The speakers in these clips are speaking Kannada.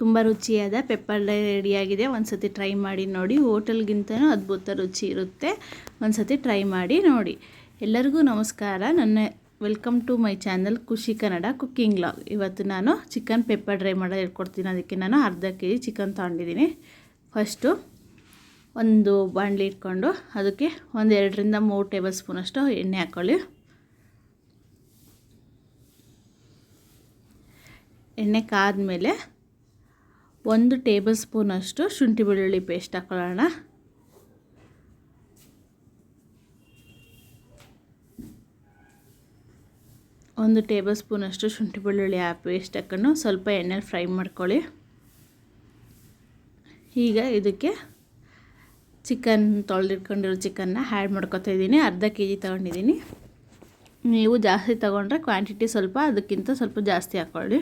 ತುಂಬ ರುಚಿಯಾದ ಪೆಪ್ಪರ್ ರೆಡಿಯಾಗಿದೆ ಒಂದು ಸತಿ ಟ್ರೈ ಮಾಡಿ ನೋಡಿ. ಹೋಟೆಲ್ಗಿಂತನೂ ಅದ್ಭುತ ರುಚಿ ಇರುತ್ತೆ. ಒಂದು ಸತಿ ಟ್ರೈ ಮಾಡಿ ನೋಡಿ. ಎಲ್ಲರಿಗೂ ನಮಸ್ಕಾರ. ನನ್ನ ವೆಲ್ಕಮ್ ಟು ಮೈ ಚಾನಲ್ ಖುಷಿ ಕನ್ನಡ ಕುಕ್ಕಿಂಗ್ ಲಾಗ್ ಇವತ್ತು ನಾನು ಚಿಕನ್ ಪೆಪ್ಪರ್ ಡ್ರೈ ಮಾಡೋದು ಹೇಳ್ಕೊಡ್ತೀನಿ. ಅದಕ್ಕೆ ನಾನು ಅರ್ಧ ಕೆ ಜಿ ಚಿಕನ್ ತೊಗೊಂಡಿದ್ದೀನಿ. ಫಸ್ಟು ಒಂದು ಬಾಣಲಿ ಇಟ್ಕೊಂಡು ಅದಕ್ಕೆ ಒಂದು ಎರಡರಿಂದ ಮೂರು ಟೇಬಲ್ ಸ್ಪೂನಷ್ಟು ಎಣ್ಣೆ ಹಾಕ್ಕೊಳ್ಳಿ ಎಣ್ಣೆ ಕಾದ್ಮೇಲೆ ಒಂದು ಟೇಬಲ್ ಸ್ಪೂನಷ್ಟು ಶುಂಠಿ ಬೆಳ್ಳುಳ್ಳಿ ಪೇಸ್ಟ್ ಹಾಕ್ಕೊಳ್ಳೋಣ ಒಂದು ಟೇಬಲ್ ಸ್ಪೂನಷ್ಟು ಶುಂಠಿ ಬೆಳ್ಳುಳ್ಳಿ ಆ ಪೇಸ್ಟ್ ಹಾಕೊಂಡು ಸ್ವಲ್ಪ ಎಣ್ಣೆಲಿ ಫ್ರೈ ಮಾಡ್ಕೊಳ್ಳಿ. ಈಗ ಇದಕ್ಕೆ ಚಿಕನ್ ತೊಳೆದಿಟ್ಕೊಂಡಿರೋ ಚಿಕನ್ನ ಆ್ಯಡ್ ಮಾಡ್ಕೊತಾ ಇದ್ದೀನಿ. ಅರ್ಧ ಕೆ ಜಿ ತೊಗೊಂಡಿದ್ದೀನಿ. ನೀವು ಜಾಸ್ತಿ ತೊಗೊಂಡ್ರೆ ಕ್ವಾಂಟಿಟಿ ಸ್ವಲ್ಪ ಅದಕ್ಕಿಂತ ಸ್ವಲ್ಪ ಜಾಸ್ತಿ ಹಾಕ್ಕೊಳ್ಳಿ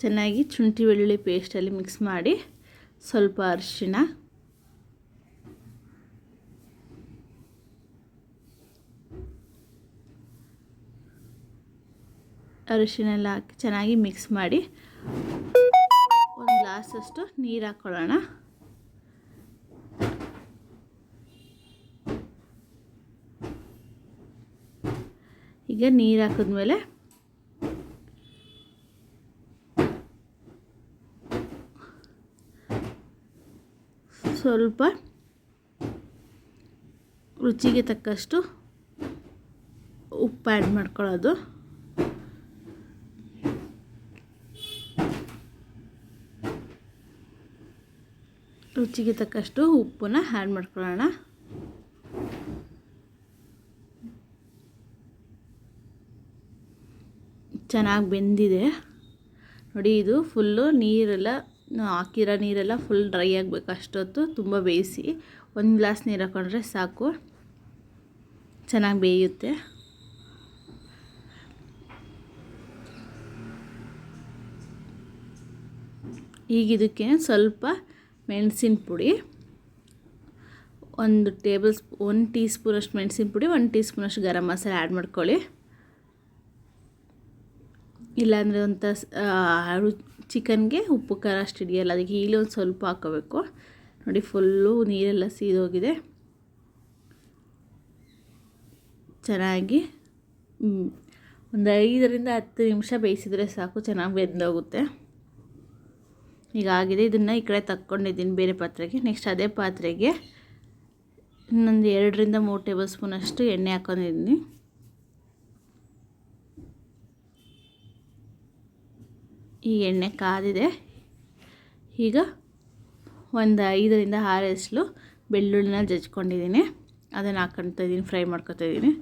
ಚೆನ್ನಾಗಿ ಶುಂಠಿ ಬೆಳ್ಳುಳ್ಳಿ ಪೇಸ್ಟಲ್ಲಿ ಮಿಕ್ಸ್ ಮಾಡಿ ಸ್ವಲ್ಪ ಅರಿಶಿಣ. ಅರಿಶಿಣ ಎಲ್ಲ ಹಾಕಿ ಚೆನ್ನಾಗಿ ಮಿಕ್ಸ್ ಮಾಡಿ ಒಂದು ಗ್ಲಾಸಷ್ಟು ನೀರು ಹಾಕ್ಕೊಳ್ಳೋಣ ಈಗ ನೀರು ಹಾಕಿದ್ಮೇಲೆ ಸ್ವಲ್ಪ ರುಚಿಗೆ ತಕ್ಕಷ್ಟು ಉಪ್ಪು ಆ್ಯಡ್ ಮಾಡ್ಕೊಳ್ಳೋದು. ರುಚಿಗೆ ತಕ್ಕಷ್ಟು ಉಪ್ಪನ್ನ ಆ್ಯಡ್ ಮಾಡ್ಕೊಳ್ಳೋಣ. ಚೆನ್ನಾಗಿ ಬೆಂದಿದೆ. ನೋಡಿ, ಇದು ಫುಲ್ಲು ನೀರೆಲ್ಲ ಹಾಕಿರೋ ನೀರೆಲ್ಲ ಫುಲ್ ಡ್ರೈ ಆಗಬೇಕು ಅಷ್ಟೊತ್ತು, ತುಂಬ ಬೇಯಿಸಿ. ಒಂದು ಗ್ಲಾಸ್ ನೀರು ಹಾಕೊಂಡ್ರೆ ಸಾಕು. ಚೆನ್ನಾಗಿ ಬೇಯುತ್ತೆ. ಈಗ ಇದಕ್ಕೆ ಸ್ವಲ್ಪ ಮೆಣಸಿನ ಪುಡಿ, ಒಂದು ಟೇಬಲ್ ಸ್ಪೂ ಒಂದು ಟೀ ಸ್ಪೂನಷ್ಟು ಮೆಣಸಿನ ಪುಡಿ, ಒಂದು ಟೀ ಸ್ಪೂನಷ್ಟು ಗರಂ ಮಸಾಲೆ ಆ್ಯಡ್ ಮಾಡ್ಕೊಳ್ಳಿ. ಇಲ್ಲಾಂದರೆ ಒಂಥ ಚಿಕನ್ಗೆ ಉಪ್ಪು, ಖಾರ ಅಷ್ಟು ಹಿಡಿಯಲ್ಲ ಅದಕ್ಕೆ ಹೀಲು ಒಂದು ಸ್ವಲ್ಪ ಹಾಕೋಬೇಕು ನೋಡಿ, ಫುಲ್ಲು ನೀರೆಲ್ಲ ಸೀದೋಗಿದೆ. ಚೆನ್ನಾಗಿ ಒಂದು ಐದರಿಂದ ಹತ್ತು ನಿಮಿಷ ಬೇಯಿಸಿದರೆ ಸಾಕು, ಚೆನ್ನಾಗಿ ಬೆಂದೋಗುತ್ತೆ. ಈಗ ಆಗಿದೆ, ಇದನ್ನು ಈ ಕಡೆ ತಕ್ಕೊಂಡಿದ್ದೀನಿ ಬೇರೆ ಪಾತ್ರೆಗೆ. ನೆಕ್ಸ್ಟ್ ಅದೇ ಪಾತ್ರೆಗೆ ಇನ್ನೊಂದು ಎರಡರಿಂದ ಮೂರು ಟೇಬಲ್ ಸ್ಪೂನಷ್ಟು ಎಣ್ಣೆ ಹಾಕೊಂಡಿದ್ದೀನಿ. ಈ ಎಣ್ಣೆ ಕಾದಿದೆ. ಈಗ ಒಂದು ಐದರಿಂದ ಆರು ಎಸ್ಲು ಬೆಳ್ಳುಳ್ಳಿನ ಜಜ್ಕೊಂಡಿದ್ದೀನಿ. ಅದನ್ನು ಹಾಕ್ಕೊಳ್ತಾ ಇದ್ದೀನಿ ಫ್ರೈ ಮಾಡ್ಕೊತಾ ಇದ್ದೀನಿ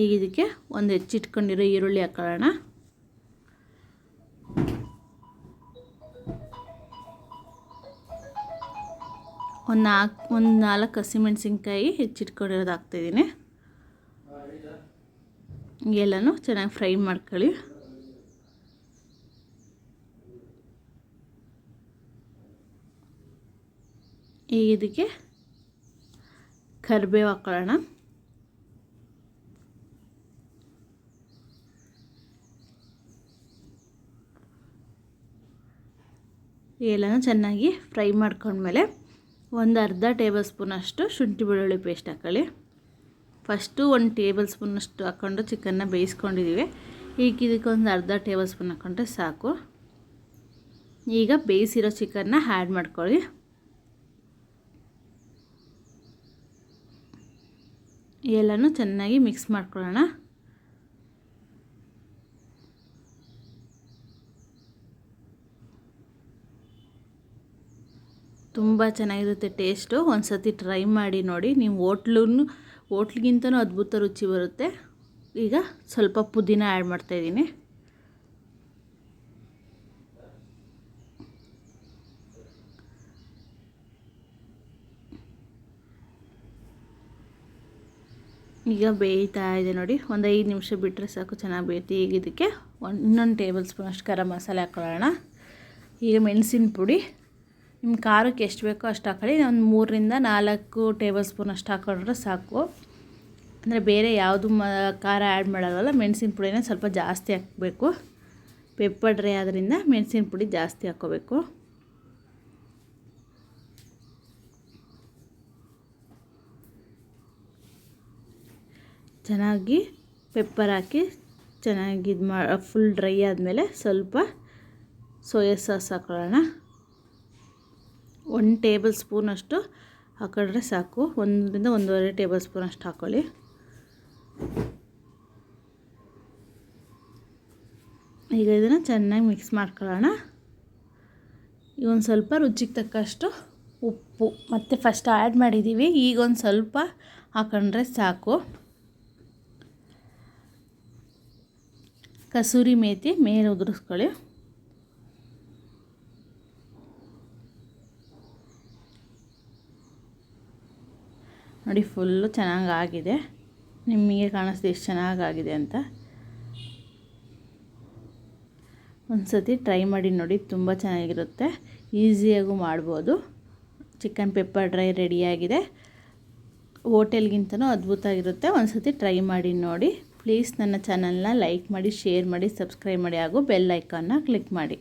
ಈಗ ಇದಕ್ಕೆ ಒಂದು ಹೆಚ್ಚಿಟ್ಕೊಂಡಿರೋ ಈರುಳ್ಳಿ ಹಾಕೊಳ್ಳೋಣ. ಒಂದು ನಾಲ್ಕು ಒಂದು ನಾಲ್ಕು ಹಸಿಮೆಣ್ಸಿನ್ಕಾಯಿ ಹೆಚ್ಚಿಟ್ಕೊಂಡಿರೋದು ಹಾಕ್ತಾಯಿದ್ದೀನಿ ಎಲ್ಲನೂ ಚೆನ್ನಾಗಿ ಫ್ರೈ ಮಾಡ್ಕೊಳ್ಳಿ. ಈಗ ಇದಕ್ಕೆ ಕರಿಬೇವು ಹಾಕೊಳ್ಳೋಣ. ಎಲ್ಲನೂ ಚೆನ್ನಾಗಿ ಫ್ರೈ ಮಾಡ್ಕೊಂಡ್ಮೇಲೆ ಒಂದು ಅರ್ಧ ಟೇಬಲ್ ಸ್ಪೂನಷ್ಟು ಶುಂಠಿ ಬೆಳ್ಳುಳ್ಳಿ ಪೇಸ್ಟ್ ಹಾಕೊಳ್ಳಿ. ಫಸ್ಟು ಒಂದು ಟೇಬಲ್ ಸ್ಪೂನಷ್ಟು ಹಾಕ್ಕೊಂಡು ಚಿಕನ್ನ ಬೇಯಿಸ್ಕೊಂಡಿದ್ದೀವಿ. ಈಗ ಇದಕ್ಕೆ ಒಂದು ಅರ್ಧ ಟೇಬಲ್ ಸ್ಪೂನ್ ಹಾಕ್ಕೊಂಡ್ರೆ ಸಾಕು. ಈಗ ಬೇಯಿಸಿರೋ ಚಿಕನ್ನ ಆ್ಯಡ್ ಮಾಡ್ಕೊಳ್ಳಿ. ಎಲ್ಲನೂ ಚೆನ್ನಾಗಿ ಮಿಕ್ಸ್ ಮಾಡ್ಕೊಳ್ಳೋಣ. ತುಂಬ ಚೆನ್ನಾಗಿರುತ್ತೆ ಟೇಸ್ಟು. ಒಂದು ಸತಿ ಟ್ರೈ ಮಾಡಿ ನೋಡಿ. ನೀವು ಹೋಟ್ಲು ಹೋಟ್ಲಿಗಿಂತನೂ ಅದ್ಭುತ ರುಚಿ ಬರುತ್ತೆ. ಈಗ ಸ್ವಲ್ಪ ಪುದೀನ ಆ್ಯಡ್ ಮಾಡ್ತಾಯಿದ್ದೀನಿ ಈಗ ಬೇಯ್ತಾ ಇದೆ ನೋಡಿ. ಒಂದು ಐದು ನಿಮಿಷ ಬಿಟ್ಟರೆ ಸಾಕು, ಚೆನ್ನಾಗಿ ಬೇಯುತ್ತೆ ಈಗ ಇದಕ್ಕೆ ಇನ್ನೊಂದು ಟೇಬಲ್ ಸ್ಪೂನ್ ಅಷ್ಟು ಗರಂ ಮಸಾಲೆ ಹಾಕ್ಕೊಳ್ಳೋಣ ಈಗ ಮೆಣಸಿನ ಪುಡಿ. ನಿಮ್ಮ ಖಾರಕ್ಕೆ ಎಷ್ಟು ಬೇಕೋ ಅಷ್ಟು ಹಾಕೊಳ್ಳಿ. ಒಂದು ಮೂರರಿಂದ ನಾಲ್ಕು ಟೇಬಲ್ ಸ್ಪೂನ್ ಅಷ್ಟು ಹಾಕೊಂಡ್ರೆ ಸಾಕು. ಅಂದರೆ ಬೇರೆ ಯಾವುದು ಮ, ಖಾರ ಆ್ಯಡ್ ಮಾಡೋಲ್ಲ ಮೆಣಸಿನ ಪುಡಿನ ಸ್ವಲ್ಪ ಜಾಸ್ತಿ ಹಾಕಬೇಕು. ಡ್ರೈ ಆದ್ದರಿಂದ ಮೆಣಸಿನ ಪುಡಿ ಜಾಸ್ತಿ ಹಾಕೋಬೇಕು. ಚೆನ್ನಾಗಿ ಪೆಪ್ಪರ್ ಹಾಕಿ, ಚೆನ್ನಾಗಿ ಇದು ಮಾ ಫುಲ್ ಡ್ರೈ ಆದಮೇಲೆ ಸ್ವಲ್ಪ ಸೋಯಾ ಸಾಸ್ ಹಾಕೊಳ್ಳೋಣ. ಒಂದು ಟೇಬಲ್ ಸ್ಪೂನಷ್ಟು ಹಾಕೊಂಡ್ರೆ ಸಾಕು. ಒಂದರಿಂದ ಒಂದೂವರೆ ಟೇಬಲ್ ಸ್ಪೂನ್ ಅಷ್ಟು ಹಾಕ್ಕೊಳ್ಳಿ ಈಗ ಇದನ್ನು ಚೆನ್ನಾಗಿ ಮಿಕ್ಸ್ ಮಾಡ್ಕೊಳ್ಳೋಣ. ಈಗ ಒಂದು ಸ್ವಲ್ಪ ರುಚಿಗೆ ತಕ್ಕಷ್ಟು ಉಪ್ಪು. ಮತ್ತು ಫಸ್ಟ್ ಆ್ಯಡ್ ಮಾಡಿದ್ದೀವಿ ಈಗ ಒಂದು ಸ್ವಲ್ಪ ಹಾಕೊಂಡ್ರೆ ಸಾಕು. ಕಸೂರಿ ಮೇಥಿ ಮೇಲೆ ಉದುರಿಸ್ಕೊಳ್ಳಿ. ನೋಡಿ ಫುಲ್ಲು ಚೆನ್ನಾಗಾಗಿದೆ. ನಿಮಗೆ ಕಾಣಿಸ್ತು ಎಷ್ಟು ಚೆನ್ನಾಗಾಗಿದೆ ಅಂತ. ಒಂದು ಸತಿ ಟ್ರೈ ಮಾಡಿ ನೋಡಿ, ತುಂಬ ಚೆನ್ನಾಗಿರುತ್ತೆ. ಈಸಿಯಾಗೂ ಮಾಡ್ಬೋದು. ಚಿಕನ್ ಪೆಪ್ಪರ್ ಡ್ರೈ ರೆಡಿಯಾಗಿದೆ. ಹೋಟೆಲ್ಗಿಂತನೂ ಅದ್ಭುತ ಆಗಿರುತ್ತೆ ಒಂದು ಸತಿ ಟ್ರೈ ಮಾಡಿ ನೋಡಿ. ಪ್ಲೀಸ್ ನನ್ನ ಚಾನಲ್ನ ಲೈಕ್ ಮಾಡಿ, ಶೇರ್ ಮಾಡಿ, ಸಬ್ಸ್ಕ್ರೈಬ್ ಮಾಡಿ, ಹಾಗೂ ಬೆಲ್ ಐಕಾನ್ನ ಕ್ಲಿಕ್ ಮಾಡಿ.